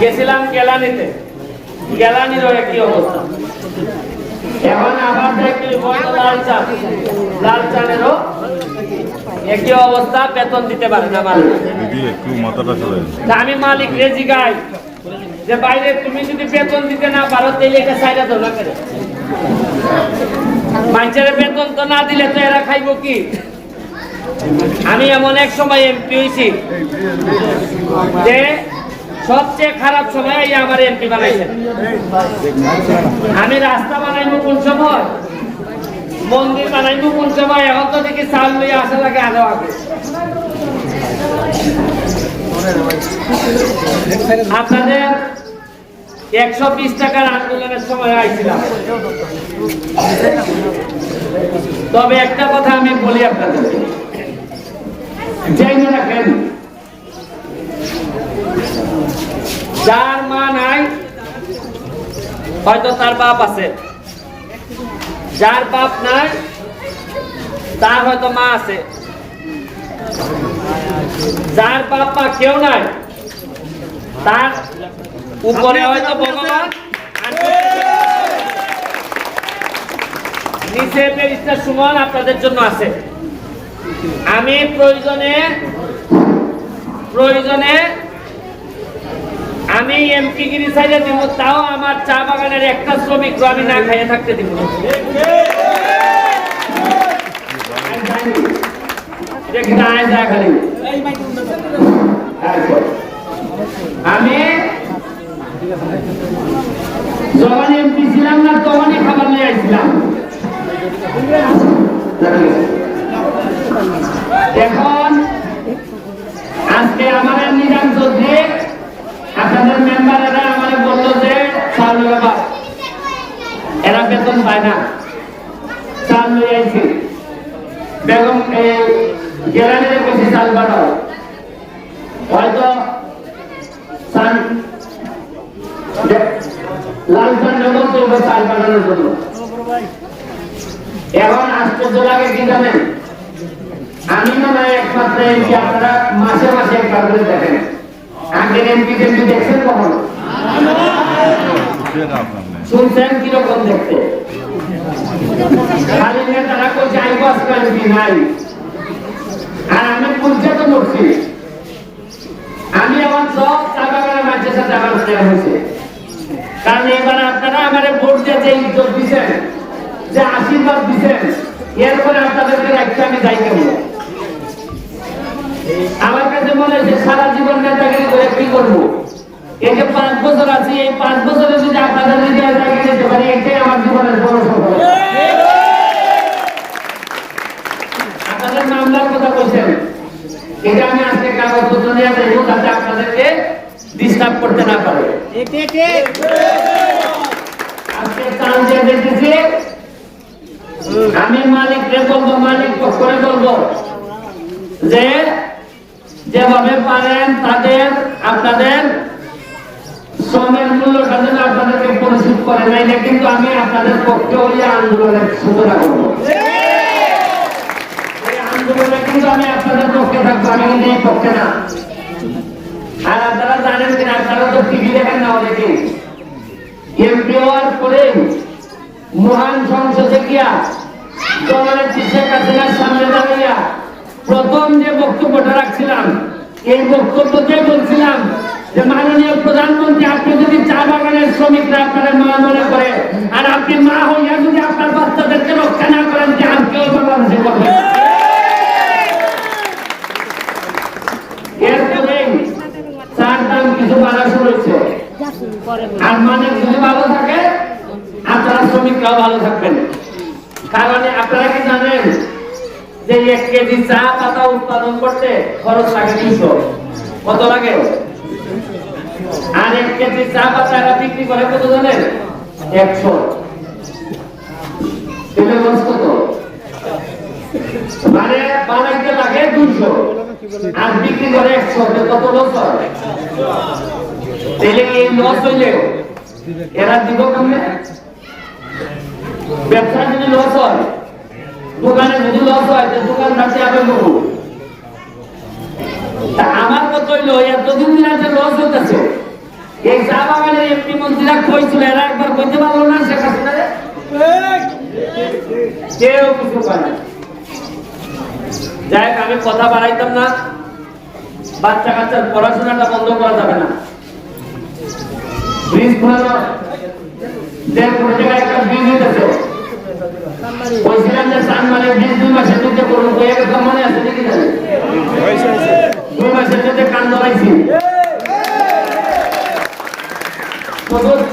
গেছিলাম গেলানিতে গেলানিরও একই অবস্থা? এখন আবার দেখি লাল চা লাল চানেরও একই অবস্থা, বেতন দিতে পারে না মালিক আমি মালিক রেজি গাই। যে বাইরে তুমি যদি বেতন দিতে না পারো তাহলে এটা সাইডা ধরা করে মানুষের বেতন তো না দিলে তো এরা খাইব কি? আমি এমন এক সময় এমপি হয়েছি। যে সবচেয়ে খারাপ সময় এই আমার এমপি বানাইছেন। আমি রাস্তা বানাইবো কোন সময়? মন্দির বানাইবো কোন সময়? এখন তো দেখি চাল লইয়া আসা লাগে আরও আগে। আপনাদের একশো বিশ টাকার আন্দোলনের সময় আইছিলাম। তবে একটা কথা আমি বলি আপনাদের। যাই না রাখেন যার মা নাই, হয়তো তার বাপ আছে। যার বাপ নাই, তার হয়তো মা আছে। যার বাপ মা কেউ নাই, তার উপরে হয়তো ভগবান নিচে বেরিস্টার সুমন আপনাদের জন্য আছে। আমি প্রয়োজনে প্রয়োজনে আমি এমপি গিরি সাইডে দিব, তাও আমার চা বাগানের একটা শ্রমিক আমি না খাইয়ে থাকতে দিব। আমি যখন এমপি ছিলাম না, তখনই খাবার নিয়ে আসছিলাম। এখন আজকে আমাদের নিজাম চৌধুরী আপনাদের মেম্বারেরা আমার বলল যে চাউল বাবা এরা বেতন পায় না চাল লই আইছি বেগম গেরানের বেশি চাল বাড়াও হয়তো লাল চাল চলবে চাল বাড়ানোর জন্য। এখন আশ্চর্য লাগে কি জানেন আমি মনে হয় একমাত্র এমপি আপনারা মাসে মাসে একবার করে দেখেন আগের এমপি টেমপি দেখছেন কখনো? শুনছেন কীরকম দেখতে? খালি নেতারা কই যাই বাস এমপি নাই। আর আমি পঞ্চায়েত করছি আমি এখন সব মানুষের সাথে আমার দেওয়া হয়েছে। কারণ এবার আপনারা আমার ভোট দিয়ে যে ইজ্জত দিচ্ছেন যে আশীর্বাদ দিচ্ছেন এরপরে আপনাদেরকে রাখতে আমি যাই কেমন? আমার কাছে মনে হয়েছে সারা জীবন নেতাগিরি করে কি করব? এই যে পাঁচ বছর আছে, এই পাঁচ বছরে যদি আপনাদের যেতে পারি, এটাই আমার জীবনের বড় সফলতা আপনাদের মামলার কথা বলছেন। এটা আমি আজকে কাগজপত্র নিয়ে যাতে আপনাদেরকে ডিস্টার্ব করতে না পারে। আজকে চাল দিয়ে দেখতেছি আমি মালিককে বলব, মালিক করে বলব যে, যেভাবে পারেন তাদের, আপনাদের শ্রমের মূল্যটা যেন আপনাদেরকে পরিশোধ করে নাই, না, কিন্তু আমি আপনাদের পক্ষে হইয়া আন্দোলনের সূচনা করব। আন্দোলনে কিন্তু আমি আপনাদের পক্ষে থাকব, আমি পক্ষে না। আর আপনারা জানেন কিনা, আপনারা তো টিভি দেখেন না অনেকে। এমপি হওয়ার পরে মহান সংসদে গিয়া জননেত্রী প্রথম যে বক্তব্যটা রাখছিলাম, এই বক্তব্যতে বলছিলাম যে মাননীয় প্রধানমন্ত্রী আপনি যদি চা বাগানের শ্রমিকরা আপনার মা মনে করে, আর আপনি মা হইয়া যদি আপনার বাচ্চাদেরকে রক্ষা না করেন, যে আর কেউ বাংলাদেশে করবে না। এরপরে চার দাম কিছু বাড়া শুরু হয়েছে। আর মানে ভালো থাকে আপনারা কি জানেন যে এক কেজি চা পাতা উৎপাদন খরচ কত লাগে? আর এক কেজি চা পাতা এরা বিক্রি করে কত জানেন? একশো। তেলে খরচ কত? মানে বানাইতে লাগে দুশো আর বিক্রি করে একশো। কত লস হয় তাহলে এই লস হইলে এরা দিব কেমনে? ব্যবসা যদি দোকানে যদি লস হয়, তো দোকান থাকতে হবে করব। আমার কত হইল এতদিন দিন আছে লস হইতেছে, এই চা বাগানের এমপি মন্ত্রীরা কইছিল, এরা একবার কইতে পারল না শেখ কেউ কিছু না। যাই আমি কথা বাড়াইতাম না, বাচ্চা কাচ্চার পড়াশোনাটা বন্ধ করা যাবে না। ব্রিজ খোলানো, দেড় কোটি একটা ব্রিজ হইতেছে। বলছিলাম যে সানমানের ব্রিজ দুই মধ্যে করব কই এক মনে আছে দেখি মধ্যে কান ধরাইছি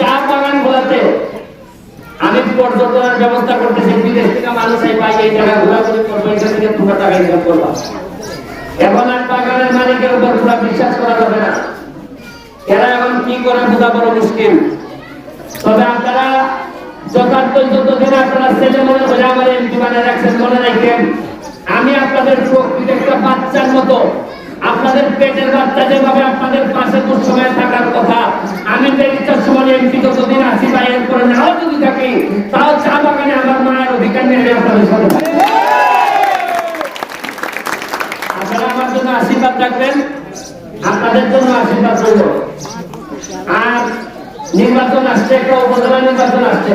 চা বাগান আমি পর্যটনের ব্যবস্থা করতেছি, বিদেশ থেকে পাই এই জায়গা ঘোরাঘুরি করব, এখান থেকে টাকা ইনকাম করব। এখন আর বাগানের মালিকের উপর পুরো বিশ্বাস করা যাবে না। এরা এখন কি করে বোঝা বড় মুশকিল? তবে আপনারা যথার্থ যতদিন আপনারা ছেলে মনে করে আমার এমপি বানিয়ে রাখছেন, মনে আমি আপনাদের প্রকৃত একটা বাচ্চার মতো আপনাদের পেটের বাচ্চা যেভাবে আপনাদের পাশে দুঃসময়ে থাকার কথা, আমি সময় এমপি যতদিন আছি বা এরপরে নাও যদি থাকি, তাও চা বাগানে আমার মায়ের অধিকার নিয়ে আপনাদের সাথে জন্য আশীর্বাদ রাখবেন, আপনাদের জন্য আশীর্বাদ আর নির্বাচন আসছে, একটা উপজেলা নির্বাচন আসছে।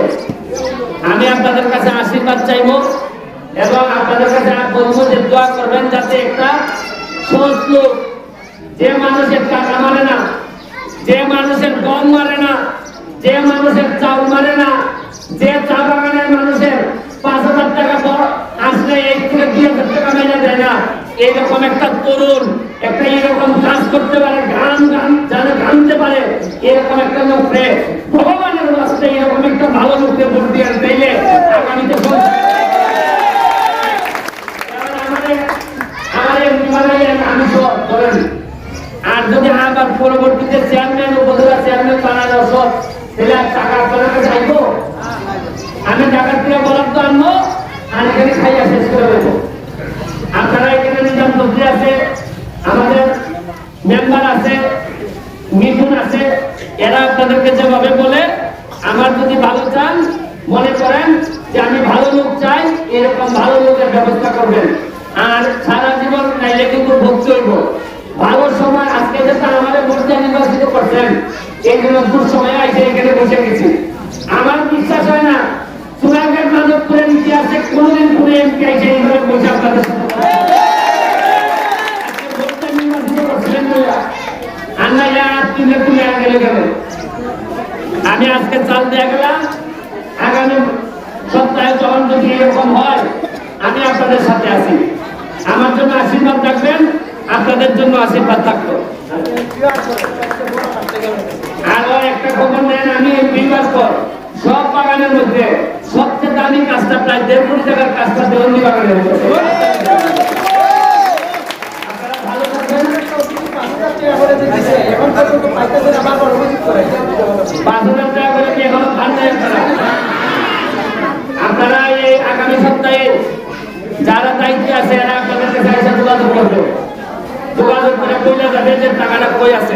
আমি আপনাদের কাছে আশীর্বাদ চাইব এবং আপনাদের কাছে বলব যে দোয়া করবেন যাতে একটা সহজ যে মানুষের টাকা মারে না, যে মানুষের গম মারে না, যে মানুষের চাউল মারে না, যে চা বাগানের মানুষের পাঁচ হাজার টাকা পর আসলে এক থেকে দুই হাজার টাকা মেনে দেয় না। এইরকম একটা তরুণ, একটা এরকম কাজ করতে পারে, গান গান, যারা গানতে পারে এরকম একটা লোককে ভগবানের রাস্তে এরকম একটা ভালো লোককে ভোট দিয়ে দিলে আগামীতে ভোট- কারণ আমাদের আমাদের বিমানের আমি সব ধরেন আর যদি আবার পরবর্তীতে চেয়ারম্যান উপজেলা চেয়ারম্যান বানানো সব তাহলে টাকা আপনার চাইব আমি টাকা থেকে বরাদ্দ আনব, আর এখানে খাইয়া শেষ করে দেবো। আপনারা এখানে নিজাম মন্ত্রী আছে, আমাদের মেম্বার আছে, মিঠুন আছে, এরা আপনাদেরকে যেভাবে বলে, আমার যদি ভালো চান, মনে করেন যে আমি ভালো লোক চাই, এরকম ভালো লোকের ব্যবস্থা করবেন। আর সারা জীবন নাইলে কিন্তু ভুগতে হইব। ভালো সময়, আজকে যেটা আমাদের করছেন এই জন্য দুঃসময় আইসে এখানে বসে গেছি। আমার বিশ্বাস হয় না চুরাঘাট মাধবপুরের ইতিহাসে কোনোদিন কোনো এমপি আইসে এইভাবে বসে আপনাদের আমি আজকে চাল দিয়ে গেলাম। আগামী সপ্তাহে যখন যদি এরকম হয়, আমি আপনাদের সাথে আছি। আমার জন্য আশীর্বাদ থাকবেন আপনাদের জন্য আশীর্বাদ খবর নেন আমি বিবাদ পর সব বাগানের মধ্যে সবচেয়ে দামি কাজটা প্রায় দেড় কোটি টাকার কাজটা দেওয়ানি আপনারা করে এই আগামী সপ্তাহে যারা দায়িত্বে আছে, এরা আপনাদের কাছে যোগাযোগ করবে। যোগাযোগ করে কইলে যাবে যে টাকাটা কই আছে?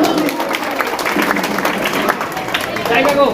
cho cô